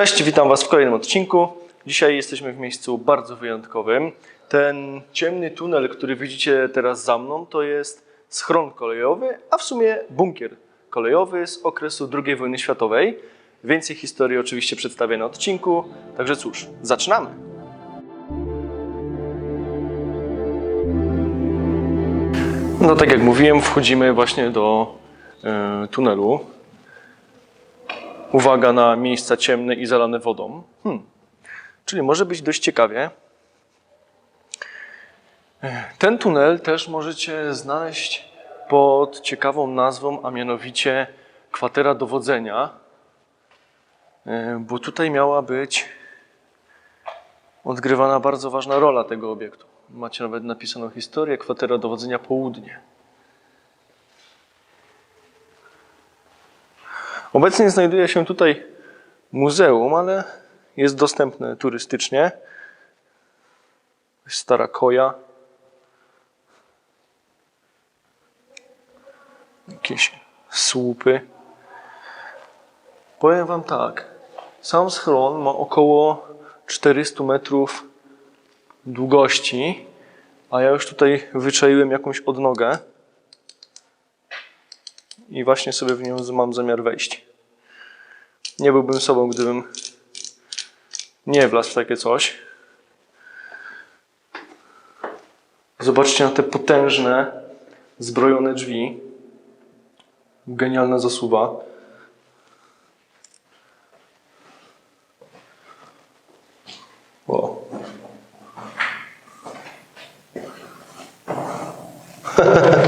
Cześć, witam Was w kolejnym odcinku. Dzisiaj jesteśmy w miejscu bardzo wyjątkowym. Ten ciemny tunel, który widzicie teraz za mną, to jest schron kolejowy, a w sumie bunkier kolejowy z okresu II wojny światowej. Więcej historii oczywiście przedstawię na odcinku. Także cóż, zaczynamy. No tak jak mówiłem, wchodzimy właśnie do e, tunelu. Uwaga na miejsca ciemne i zalane wodą. Hmm. Czyli może być dość ciekawie. Ten tunel też możecie znaleźć pod ciekawą nazwą, a mianowicie kwatera dowodzenia, E, bo tutaj miała być odgrywana bardzo ważna rola tego obiektu. Macie nawet napisaną historię, kwatera dowodzenia południe. Obecnie znajduje się tutaj muzeum, ale jest dostępne turystycznie. Stara koja. Jakieś słupy. Powiem Wam tak. Sam schron ma około 400 metrów długości, a ja już tutaj wyczaiłem jakąś odnogę i właśnie sobie w nią mam zamiar wejść. Nie byłbym sobą, gdybym nie wlazł w takie coś. Zobaczcie na te potężne, zbrojone drzwi. Genialna zasuwa. O.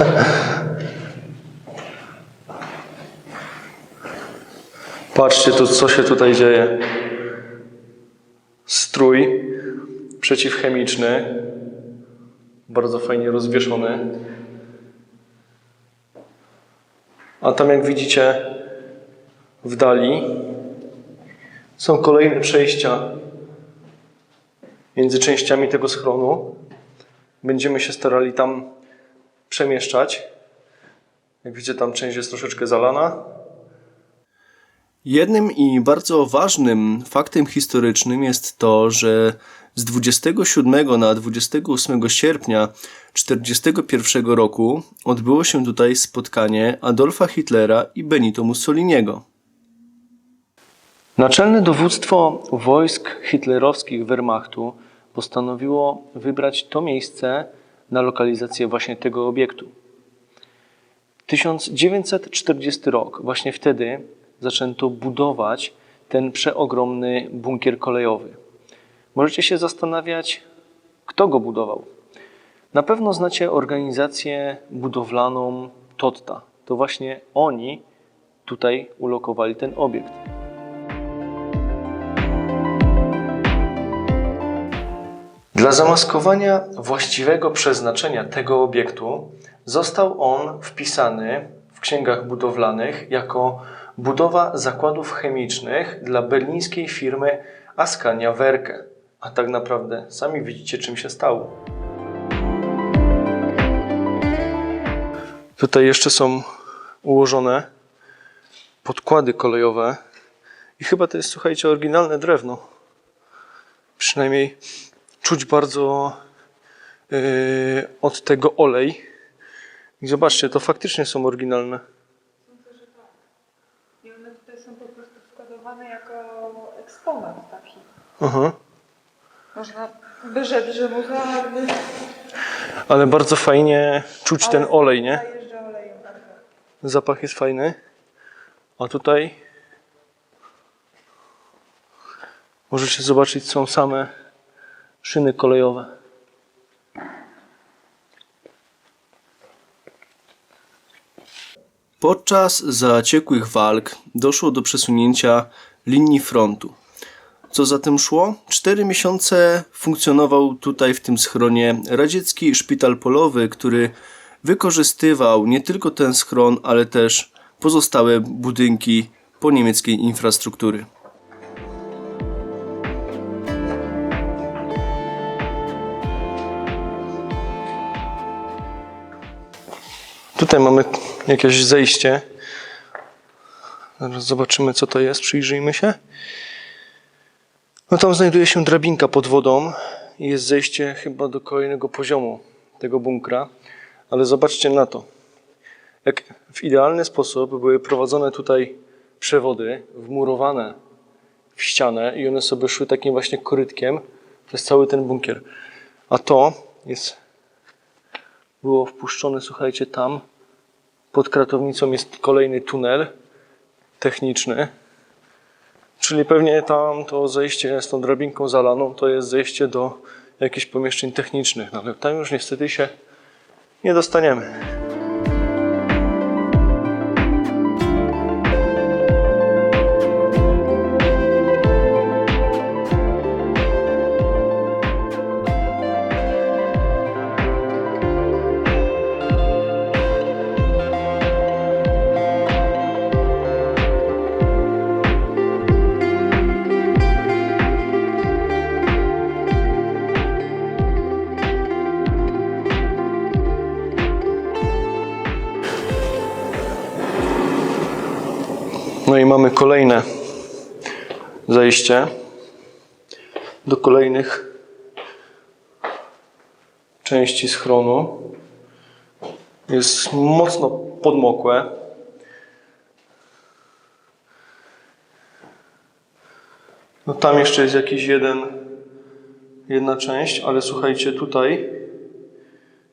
Patrzcie tu, co się tutaj dzieje. Strój przeciwchemiczny, bardzo fajnie rozwieszony. A tam, jak widzicie, w dali są kolejne przejścia między częściami tego schronu. Będziemy się starali tam przemieszczać. Jak widzicie, tam część jest troszeczkę zalana, Jednym i bardzo ważnym faktem historycznym jest to, że z 27 na 28 sierpnia 1941 roku odbyło się tutaj spotkanie Adolfa Hitlera i Benito Mussoliniego. Naczelne dowództwo wojsk hitlerowskich Wehrmachtu postanowiło wybrać to miejsce na lokalizację właśnie tego obiektu. 1940 rok, właśnie wtedy zaczęto budować ten przeogromny bunkier kolejowy. Możecie się zastanawiać, kto go budował. Na pewno znacie organizację budowlaną Totta. To właśnie oni tutaj ulokowali ten obiekt. Dla zamaskowania właściwego przeznaczenia tego obiektu został on wpisany w księgach budowlanych jako budowa zakładów chemicznych dla berlińskiej firmy Askania Werke. A tak naprawdę sami widzicie, czym się stało. Tutaj jeszcze są ułożone podkłady kolejowe i chyba to jest, słuchajcie, oryginalne drewno. Przynajmniej czuć bardzo yy, od tego olej. I zobaczcie, to faktycznie są oryginalne. I one tutaj są po prostu składowane jako eksponat taki. Aha. Można by rzec, że muzealny. Ale bardzo fajnie czuć ten olej, nie? Zajeżdża olejem bardzo. Zapach jest fajny. A tutaj możecie zobaczyć, są same szyny kolejowe. Podczas zaciekłych walk doszło do przesunięcia linii frontu. Co za tym szło? Cztery miesiące funkcjonował tutaj w tym schronie radziecki szpital polowy, który wykorzystywał nie tylko ten schron, ale też pozostałe budynki po niemieckiej infrastruktury. Tutaj mamy jakieś zejście. Zobaczymy, co to jest. Przyjrzyjmy się. No tam znajduje się drabinka pod wodą i jest zejście chyba do kolejnego poziomu tego bunkra. Ale zobaczcie na to. Jak w idealny sposób były prowadzone tutaj przewody, wmurowane w ścianę i one sobie szły takim właśnie korytkiem przez cały ten bunkier. A to jest było wpuszczone, słuchajcie, tam pod kratownicą jest kolejny tunel techniczny. Czyli pewnie tam to zejście z tą drabinką zalaną to jest zejście do jakichś pomieszczeń technicznych, no ale tam już niestety się nie dostaniemy. No i mamy kolejne zejście do kolejnych części schronu. Jest mocno podmokłe. No tam jeszcze jest jakiś jeden, jedna część, ale słuchajcie, tutaj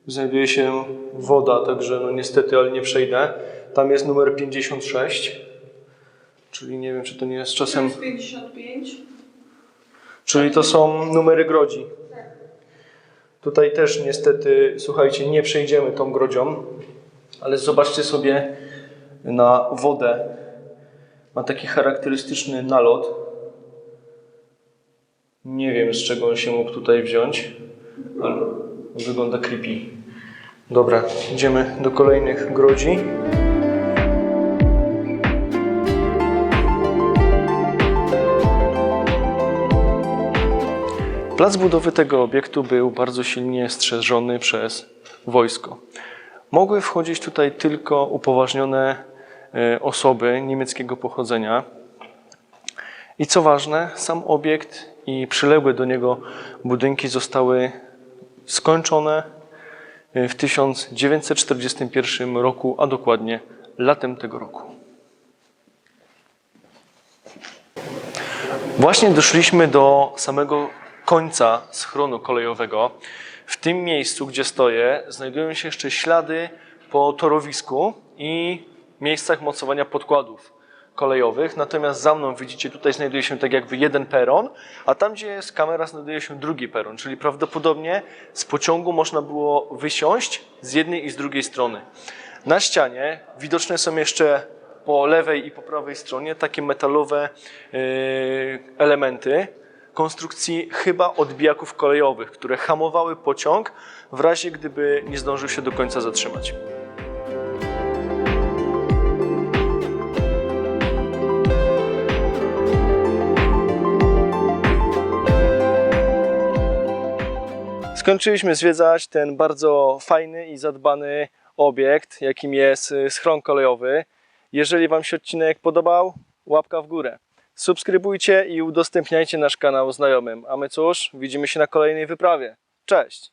znajduje się woda, także no niestety, ale nie przejdę. Tam jest numer 56. Czyli nie wiem, czy to nie jest czasem. 55. Czyli to są numery grodzi. Tutaj też niestety, słuchajcie, nie przejdziemy tą grodzią, ale zobaczcie sobie na wodę. Ma taki charakterystyczny nalot. Nie wiem, z czego on się mógł tutaj wziąć, ale wygląda creepy. Dobra, idziemy do kolejnych grodzi. Plac budowy tego obiektu był bardzo silnie strzeżony przez wojsko. Mogły wchodzić tutaj tylko upoważnione e, osoby niemieckiego pochodzenia. I co ważne, sam obiekt i przyległe do niego budynki zostały skończone e, w 1941 roku, a dokładnie latem tego roku. Właśnie doszliśmy do samego końca schronu kolejowego. W tym miejscu, gdzie stoję, znajdują się jeszcze ślady po torowisku i miejscach mocowania podkładów kolejowych. Natomiast za mną widzicie, tutaj znajduje się tak jakby jeden peron, a tam, gdzie jest kamera, znajduje się drugi peron, czyli prawdopodobnie z pociągu można było wysiąść z jednej i z drugiej strony. Na ścianie widoczne są jeszcze po lewej i po prawej stronie takie metalowe yy, elementy konstrukcji chyba odbijaków kolejowych, które hamowały pociąg w razie gdyby nie zdążył się do końca zatrzymać. Skończyliśmy zwiedzać ten bardzo fajny i zadbany obiekt, jakim jest schron kolejowy. Jeżeli Wam się odcinek podobał, łapka w górę. Subskrybujcie i udostępniajcie nasz kanał znajomym. A my cóż, widzimy się na kolejnej wyprawie. Cześć!